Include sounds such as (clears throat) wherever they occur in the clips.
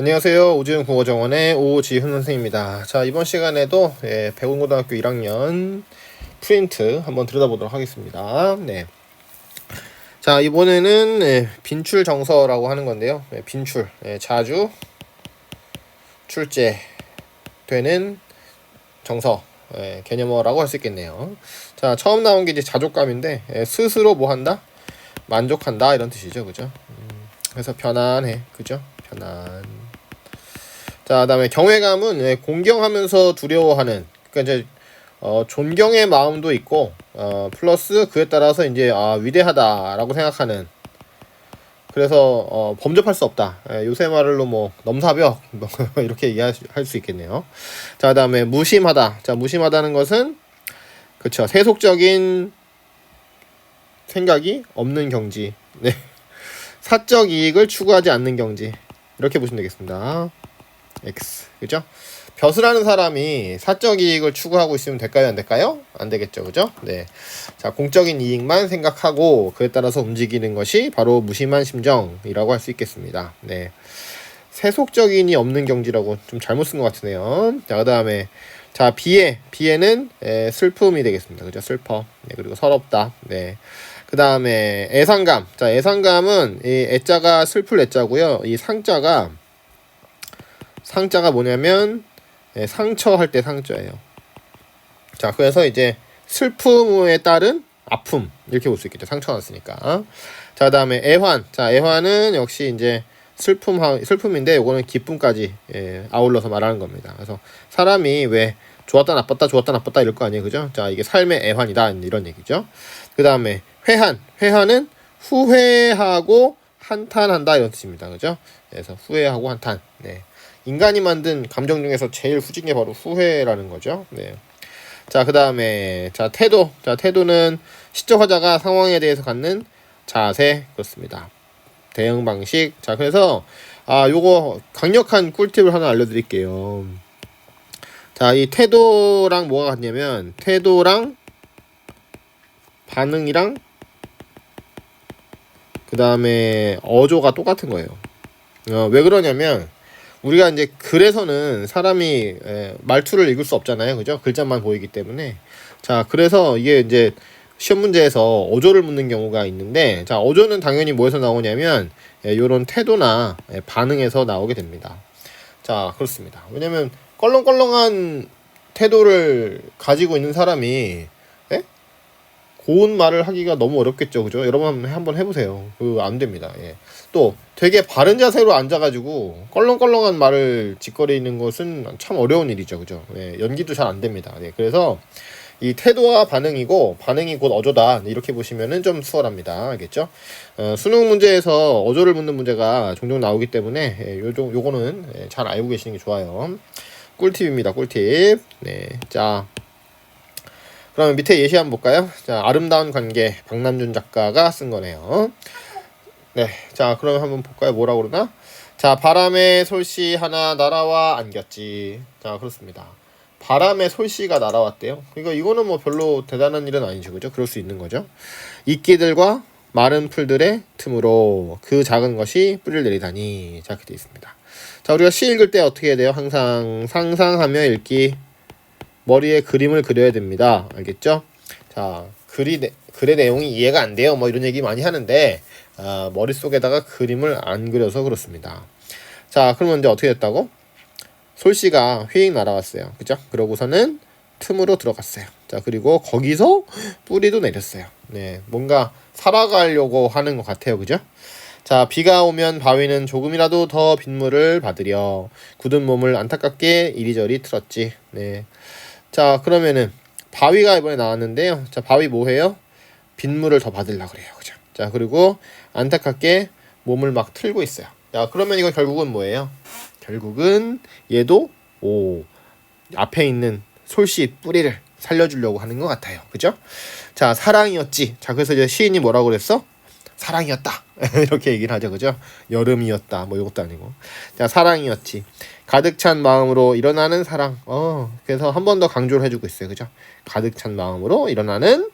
안녕하세요. 오지은 국어정원의 오지훈 선생님입니다. 자, 이번 시간에도 예, 백운고등학교 1학년 프린트 한번 들여다보도록 하겠습니다. 네. 자, 이번에는 예, 빈출 정서라고 하는 건데요. 예, 빈출, 예, 자주 출제 되는 정서 예, 개념어라고 할 수 있겠네요. 자, 처음 나온 게 이제 자족감인데 예, 스스로 뭐 한다? 만족한다 이런 뜻이죠, 그죠? 음, 그래서 편안해, 그죠? 편안. 자, 그다음에 경외감은 예, 공경하면서 두려워하는 그러니까 이제 어, 존경의 마음도 있고 어, 플러스 그에 따라서 이제 아, 위대하다라고 생각하는 그래서 어, 범접할 수 없다. 예, 요새 말로 뭐 넘사벽 뭐 (laughs) 이렇게 이해할 수 있겠네요. 자, 그다음에 무심하다. 자, 무심하다는 것은 그렇죠. 세속적인 생각이 없는 경지. 네. (laughs) 사적 이익을 추구하지 않는 경지. 이렇게 보시면 되겠습니다. X. 그죠? 벼슬 하는 사람이 사적 이익을 추구하고 있으면 될까요? 안 될까요? 안 되겠죠. 그죠? 네. 자, 공적인 이익만 생각하고 그에 따라서 움직이는 것이 바로 무심한 심정이라고 할 수 있겠습니다. 네. 세속적인이 없는 경지라고 좀 잘못 쓴 것 같으네요. 자, 그 다음에 자, 비애. 비애는 에, 슬픔이 되겠습니다. 그죠? 슬퍼. 네, 그리고 서럽다. 네. 그 다음에 애상감. 자, 애상감은 이 애자가 슬플 애자고요. 이 상자가 상자가 뭐냐면 예, 상처 할 때 상자예요. 자, 그래서 이제 슬픔에 따른 아픔 이렇게 볼 수 있겠죠. 상처 났으니까. 자, 그다음에 애환. 자, 애환은 역시 이제 슬픔 슬픔인데 요거는 기쁨까지 예, 아울러서 말하는 겁니다. 그래서 사람이 왜 좋았다 나빴다 좋았다 나빴다 이럴 거 아니에요, 그죠? 자, 이게 삶의 애환이다 이런 얘기죠. 그 다음에 회한. 회한은 후회하고 한탄한다 이런 뜻입니다, 그죠? 그래서 후회하고 한탄. 네. 인간이 만든 감정 중에서 제일 후진 게 바로 후회라는 거죠. 네. 자, 그 다음에, 자, 태도. 자, 태도는 시적 화자가 상황에 대해서 갖는 자세, 그렇습니다. 대응 방식. 자, 그래서, 아, 요거 강력한 꿀팁을 하나 알려드릴게요. 자, 이 태도랑 뭐가 같냐면, 태도랑 반응이랑, 그 다음에 어조가 똑같은 거예요. 어, 왜 그러냐면, 우리가 이제 글에서는 사람이 에, 말투를 읽을 수 없잖아요. 그죠? 글자만 보이기 때문에. 자, 그래서 이게 이제 시험 문제에서 어조를 묻는 경우가 있는데, 자, 어조는 당연히 뭐에서 나오냐면, 예, 요런 태도나 예, 반응에서 나오게 됩니다. 자, 그렇습니다. 왜냐면, 껄렁껄렁한 태도를 가지고 있는 사람이, 예? 고운 말을 하기가 너무 어렵겠죠. 그죠? 여러분 한번 해보세요. 그, 안 됩니다. 예. 또, 되게 바른 자세로 앉아가지고 껄렁껄렁한 말을 짓거리는 것은 참 어려운 일이죠, 그죠? 네, 연기도 잘 안 됩니다. 네, 그래서 이 태도와 반응이고 반응이 곧 어조다 이렇게 보시면은 좀 수월합니다, 알겠죠? 어, 수능 문제에서 어조를 묻는 문제가 종종 나오기 때문에 예, 요정 요거는 예, 잘 알고 계시는 게 좋아요. 꿀팁입니다, 꿀팁. 네, 자. 그러면 밑에 예시 한번 볼까요? 자, 아름다운 관계 박남준 작가가 쓴 거네요. 네, 자 그러면 한번 볼까요? 뭐라고 그러나? 자 바람의 솔씨 하나 날아와 안겼지. 자 그렇습니다. 바람의 솔씨가 날아왔대요. 그러니까 이거는 뭐 별로 대단한 일은 아니죠, 그죠? 그럴 수 있는 거죠. 이끼들과 마른 풀들의 틈으로 그 작은 것이 뿌리를 내리다니. 자, 되어 있습니다. 자, 우리가 시 읽을 때 어떻게 해야 돼요? 항상 상상하며 읽기. 머리에 그림을 그려야 됩니다. 알겠죠? 자, 글이, 글의 내용이 이해가 안 돼요. 뭐 이런 얘기 많이 하는데, 아, 머릿속에다가 그림을 안 그려서 그렇습니다. 자, 그러면 이제 어떻게 됐다고? 솔씨가 휙 날아왔어요. 그죠? 그러고서는 틈으로 들어갔어요. 자, 그리고 거기서 뿌리도 내렸어요. 네, 뭔가 살아가려고 하는 것 같아요. 그죠? 자, 비가 오면 바위는 조금이라도 더 빗물을 받으려 굳은 몸을 안타깝게 이리저리 틀었지. 네. 자, 그러면은 바위가 이번에 나왔는데요. 자, 바위 뭐해요? 빗물을 더 받으려고 그래요. 그죠? 자, 그리고 안타깝게 몸을 막 틀고 있어요. 자, 그러면 이거 결국은 뭐예요? 결국은 얘도 오 앞에 있는 솔씨 뿌리를 살려주려고 하는 것 같아요. 그죠? 자, 사랑이었지. 자, 그래서 이제 시인이 뭐라고 그랬어? 사랑이었다. (laughs) 이렇게 얘기를 하죠. 그죠? 여름이었다. 뭐 이것도 아니고. 자, 사랑이었지. 가득 찬 마음으로 일어나는 사랑. 어, 그래서 한 번 더 강조를 해주고 있어요. 그죠? 가득 찬 마음으로 일어나는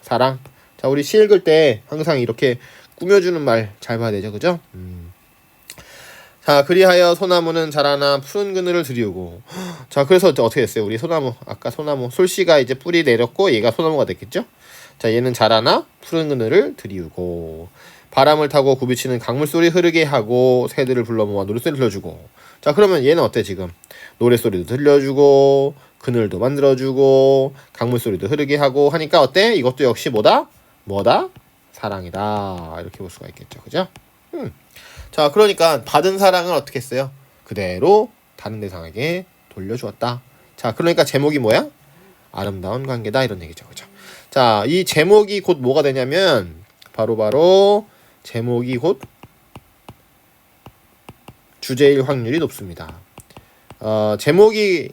사랑. 자, 우리 시 읽을 때 항상 이렇게 꾸며주는 말 잘 봐야 되죠. 그죠? 음. 자, 그리하여 소나무는 자라나 푸른 그늘을 들이우고. 자, 그래서 어떻게 됐어요? 우리 소나무. 아까 소나무. 솔씨가 이제 뿌리 내렸고 얘가 소나무가 됐겠죠? 자, 얘는 자라나 푸른 그늘을 들이우고. 바람을 타고 굽이치는 강물 소리 흐르게 하고 새들을 불러 모아 노랫소리 들려주고. 자, 그러면 얘는 어때 지금? 노랫소리도 들려주고 그늘도 만들어주고 강물 소리도 흐르게 하고 하니까 어때? 이것도 역시 뭐다? 뭐다? 사랑이다. 이렇게 볼 수가 있겠죠. 그죠? 음. 자, 그러니까 받은 사랑을 어떻게 했어요? 그대로 다른 대상에게 돌려주었다. 자, 그러니까 제목이 뭐야? 아름다운 관계다 이런 얘기죠. 그죠? 자, 이 제목이 곧 뭐가 되냐면 바로 바로 제목이 곧 주제일 확률이 높습니다. 어, 제목이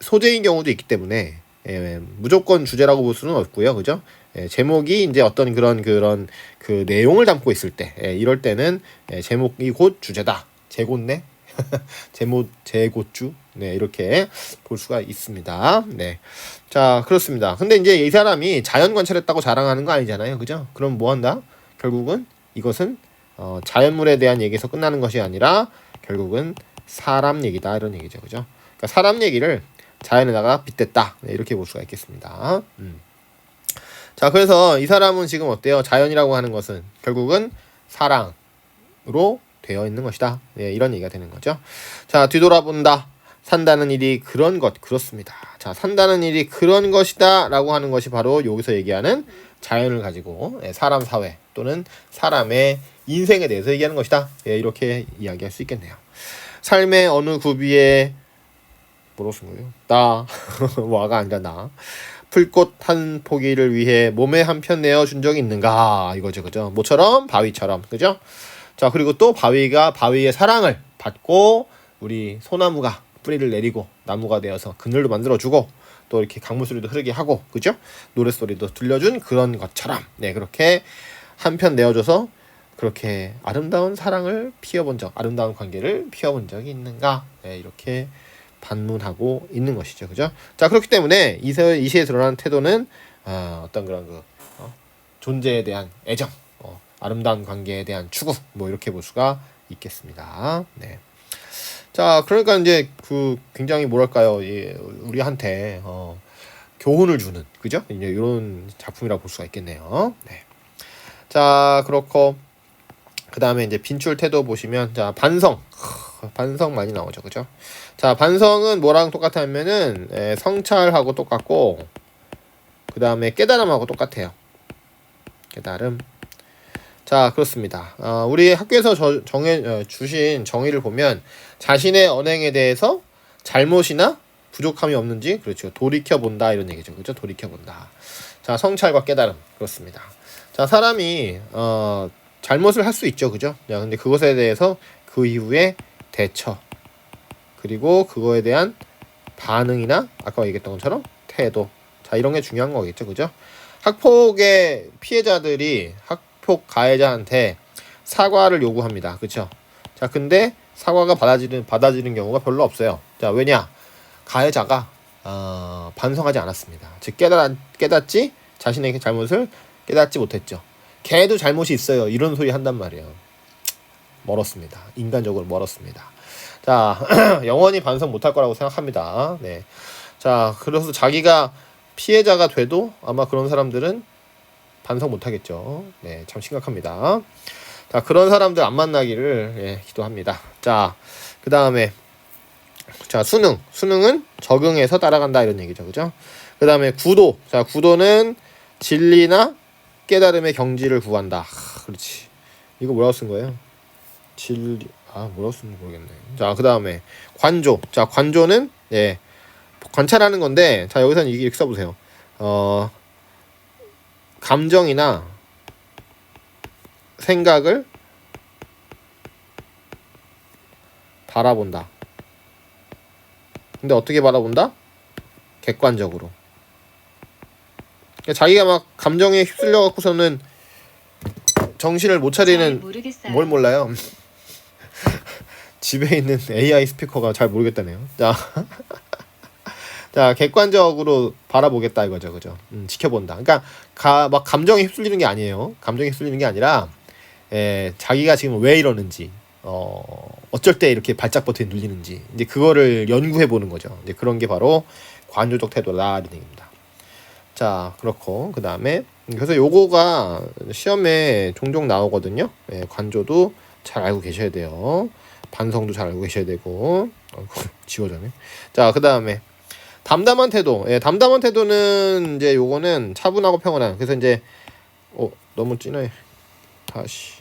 소재인 경우도 있기 때문에 예, 무조건 주제라고 볼 수는 없고요, 그죠? 예, 제목이 이제 어떤 그런 그런 그 내용을 담고 있을 때, 예, 이럴 때는 예, 제목이 곧 주제다. 제god네, 제목 제god주, 네 이렇게 볼 수가 있습니다. 네, 자 그렇습니다. 근데 이제 이 사람이 자연 관찰했다고 자랑하는 거 아니잖아요, 그죠? 그럼 뭐 한다? 결국은 이것은 어, 자연물에 대한 얘기에서 끝나는 것이 아니라 결국은 사람 얘기다 이런 얘기죠, 그죠? 그러니까 사람 얘기를 자연에다가 빗댔다 네, 이렇게 볼 수가 있겠습니다. 음. 자 그래서 이 사람은 지금 어때요? 자연이라고 하는 것은 결국은 사랑으로 되어 있는 것이다. 네, 이런 얘기가 되는 거죠. 자 뒤돌아본다. 산다는 일이 그런 것 그렇습니다. 자 산다는 일이 그런 것이다 라고 하는 것이 바로 여기서 얘기하는 자연을 가지고 예, 사람 사회 또는 사람의 인생에 대해서 얘기하는 것이다. 예, 이렇게 이야기할 수 있겠네요. 삶의 어느 구비에 뭐라고 쓴 거예요? 나 (laughs) 와가 아니라 나 풀꽃 한 포기를 위해 몸에 한 편 내어 준 적이 있는가? 이거죠 그죠? 모처럼 바위처럼 그죠? 자 그리고 또 바위가 바위의 사랑을 받고 우리 소나무가 뿌리를 내리고 나무가 되어서 그늘도 만들어 주고 또 이렇게 강물 소리도 흐르게 하고 그죠? 노래 소리도 들려준 그런 것처럼. 네 그렇게 한 편 내어줘서 그렇게 아름다운 사랑을 피워본 적 아름다운 관계를 피워본 적이 있는가? 네, 이렇게 반문하고 있는 것이죠. 그죠? 자, 그렇기 때문에 이 시에 드러나는 태도는 어, 어떤 그런 그 어, 존재에 대한 애정, 어, 아름다운 관계에 대한 추구, 뭐 이렇게 볼 수가 있겠습니다. 네. 자, 그러니까 이제 그 굉장히 뭐랄까요, 예, 우리한테 어, 교훈을 주는, 그죠? 이제 이런 작품이라고 볼 수가 있겠네요. 네. 자, 그렇고 그 다음에 이제 빈출 태도 보시면 자 반성, 반성 많이 나오죠, 그죠? 자, 반성은 뭐랑 똑같냐면은 에, 성찰하고 똑같고 그 다음에 깨달음하고 똑같아요. 깨달음. 자, 그렇습니다. 어, 우리 학교에서 저, 정해 어, 주신 정의를 보면 자신의 언행에 대해서 잘못이나 부족함이 없는지 그렇죠. 돌이켜 본다 이런 얘기죠. 그죠? 돌이켜 본다. 자, 성찰과 깨달음. 그렇습니다. 자, 사람이 어 잘못을 할 수 있죠. 그죠? 자, 근데 그것에 대해서 그 이후에 대처. 그리고 그거에 대한 반응이나 아까 얘기했던 것처럼 태도. 자 이런 게 중요한 거겠죠. 그죠? 학폭의 피해자들이 학폭 가해자한테 사과를 요구합니다. 그쵸? 자 근데 사과가 받아지는 받아지는 경우가 별로 없어요. 자 왜냐? 가해자가 어, 반성하지 않았습니다. 즉 깨달았, 깨닫지 자신의 잘못을 깨닫지 못했죠. 걔도 잘못이 있어요. 이런 소리 한단 말이에요 멀었습니다 인간적으로 멀었습니다 자, (clears throat) 영원히 반성 못할 거라고 생각합니다. 네. 자, 그래서 자기가 피해자가 돼도 아마 그런 사람들은 반성 못 하겠죠. 네, 참 심각합니다. 자, 그런 사람들 안 만나기를 예, 기도합니다. 자, 그 다음에 자, 수능. 수능은 적응해서 따라간다 이런 얘기죠. 그죠? 그 다음에 구도. 자, 구도는 진리나 깨달음의 경지를 구한다. 하, 그렇지. 이거 뭐라고 쓴 거예요? 진리. 아 뭐라고 쓰는지 모르겠네. 자, 그 다음에 관조. 자, 관조는 예 관찰하는 건데, 자 여기서는 이렇게 써보세요. 어 감정이나 생각을 바라본다. 근데 어떻게 바라본다? 객관적으로. 그러니까 자기가 막 감정에 휩쓸려 갖고서는 정신을 못 차리는 뭘 몰라요. 집에 있는 (laughs) AI 스피커가 잘 모르겠다네요. 자, (laughs) 자 객관적으로 바라보겠다 이거죠, 그죠? 음, 지켜본다. 그러니까 가, 막 감정에 휩쓸리는 게 아니에요. 감정에 휩쓸리는 게 아니라 에, 자기가 지금 왜 이러는지, 어 어쩔 때 이렇게 발작 버튼이 눌리는지 이제 그거를 연구해 보는 거죠. 이제 그런 게 바로 관조적 태도라는 얘기입니다. 자 그렇고 그 다음에 그래서 요거가 시험에 종종 나오거든요. 예, 관조도 잘 알고 계셔야 돼요. 반성도 잘 알고 계셔야 되고 어, (laughs) 지워졌네. 자 그 다음에 담담한 태도. 예, 담담한 태도는 이제 요거는 차분하고 평온한. 그래서 이제 어 너무 진해. 다시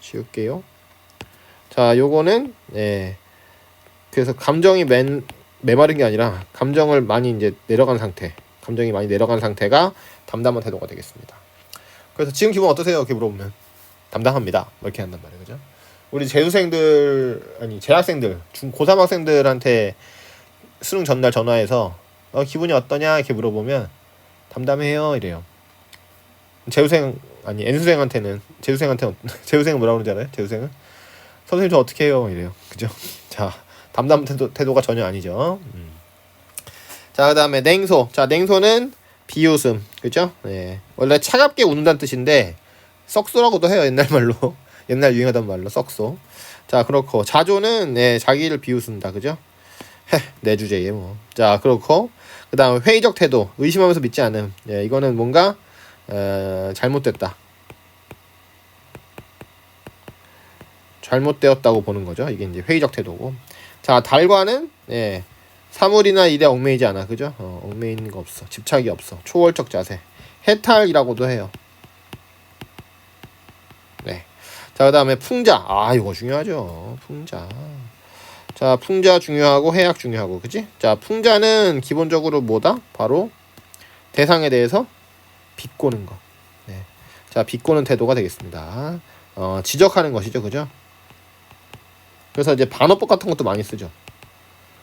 지울게요. 자 요거는 예 그래서 감정이 맨 메마른 게 아니라 감정을 많이 이제 내려간 상태. 감정이 많이 내려간 상태가 담담한 태도가 되겠습니다. 그래서 지금 기분 어떠세요? 이렇게 물어보면 담담합니다. 뭐 이렇게 한단 말이에요, 그죠? 우리 재수생들 아니 재학생들 중 고3 학생들한테 수능 전날 전화해서 어, 기분이 어떠냐 이렇게 물어보면 담담해요 이래요. 재수생 아니 N수생한테는 재수생한테 (laughs) 재수생은 뭐라고 그러지 않아요? 재수생은 선생님 저 어떻게 해요 이래요. 그죠? (laughs) 자 담담 태도, 태도가 전혀 아니죠. 음. 자 그다음에 냉소. 자 냉소는 비웃음 그죠? 네. 원래 차갑게 웃는다는 뜻인데 썩소라고도 해요 옛날 말로 옛날 유행하던 말로 썩소. 자 그렇고 자조는 네, 자기를 비웃는다 그죠? 헤, 내 주제에 뭐. 자 그렇고 그 다음 회의적 태도 의심하면서 믿지 않음. 예, 이거는 뭔가 어, 잘못됐다. 잘못되었다고 보는 거죠. 이게 이제 회의적 태도고. 자 달과는 예, 사물이나 일에 얽매이지 않아, 그죠? 어, 얽매이는 거 없어, 집착이 없어, 초월적 자세, 해탈이라고도 해요. 네. 자 그 다음에 풍자, 아 이거 중요하죠. 풍자. 자 풍자 중요하고 해약 중요하고, 그지? 자 풍자는 기본적으로 뭐다? 바로 대상에 대해서 비꼬는 거. 네. 자 비꼬는 태도가 되겠습니다. 어, 지적하는 것이죠, 그죠? 그래서 이제 반어법 같은 것도 많이 쓰죠.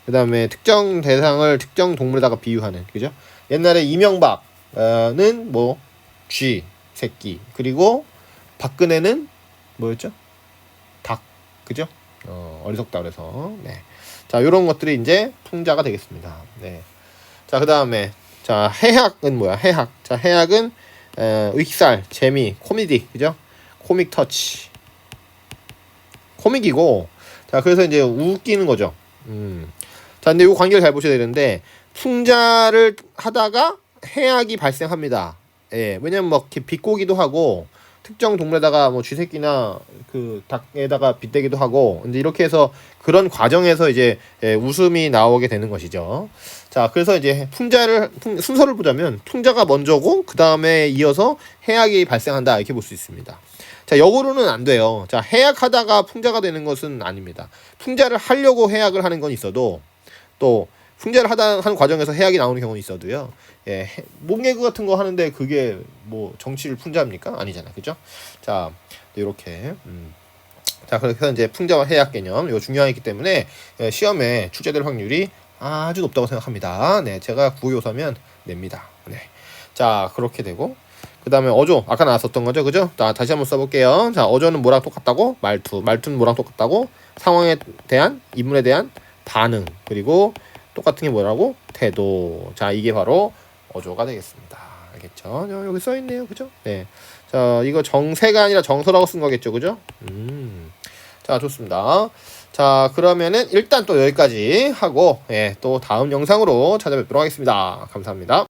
그 다음에 특정 대상을 특정 동물에다가 비유하는 그죠? 옛날에 이명박은 뭐 쥐 새끼 그리고 박근혜는 뭐였죠? 닭 그죠? 어, 어리석다 그래서 네. 자 이런 것들이 이제 풍자가 되겠습니다. 네. 자그 다음에 자 해학은 뭐야? 해학 자 해학은 에, 익살 재미 코미디 그죠? 코믹 터치 코믹이고 자 그래서 이제 웃기는 거죠. 음. 자, 근데 이 관계를 잘 보셔야 되는데 풍자를 하다가 해악이 발생합니다. 예, 왜냐면 뭐 이렇게 비꼬기도 하고 특정 동물에다가 뭐 쥐새끼나 그 닭에다가 빗대기도 하고 근데 이렇게 해서 그런 과정에서 이제 예, 웃음이 나오게 되는 것이죠. 자, 그래서 이제 풍자를 풍, 순서를 보자면 풍자가 먼저고 그 다음에 이어서 해악이 발생한다 이렇게 볼 수 있습니다. 자, 역으로는 안 돼요. 자, 해악하다가 풍자가 되는 것은 아닙니다. 풍자를 하려고 해악을 하는 건 있어도 또 풍자를 하다 하는 과정에서 해악이 나오는 경우는 있어도요. 예, 몸개그 같은 거 하는데 그게 뭐 정치를 풍자입니까? 아니잖아, 그죠? 자, 이렇게. 음. 자, 그래서 이제 풍자와 해악 개념 이거 중요하기 때문에 예, 시험에 출제될 확률이 아주 높다고 생각합니다. 네, 제가 구요서면 냅니다. 네, 자 그렇게 되고 그 다음에 어조 아까 나왔었던 거죠, 그죠? 자 다시 한번 써볼게요. 자 어조는 뭐랑 똑같다고? 말투, 말투는 뭐랑 똑같다고? 상황에 대한 인물에 대한 반응 그리고 똑같은 게 뭐라고? 태도. 자 이게 바로 어조가 되겠습니다. 알겠죠? 여기 써 있네요. 그죠? 네 자 이거 정세가 아니라 정서라고 쓴 거겠죠? 그죠? 음 자 좋습니다. 자 그러면은 일단 또 여기까지 하고 예 또 다음 영상으로 찾아뵙도록 하겠습니다. 감사합니다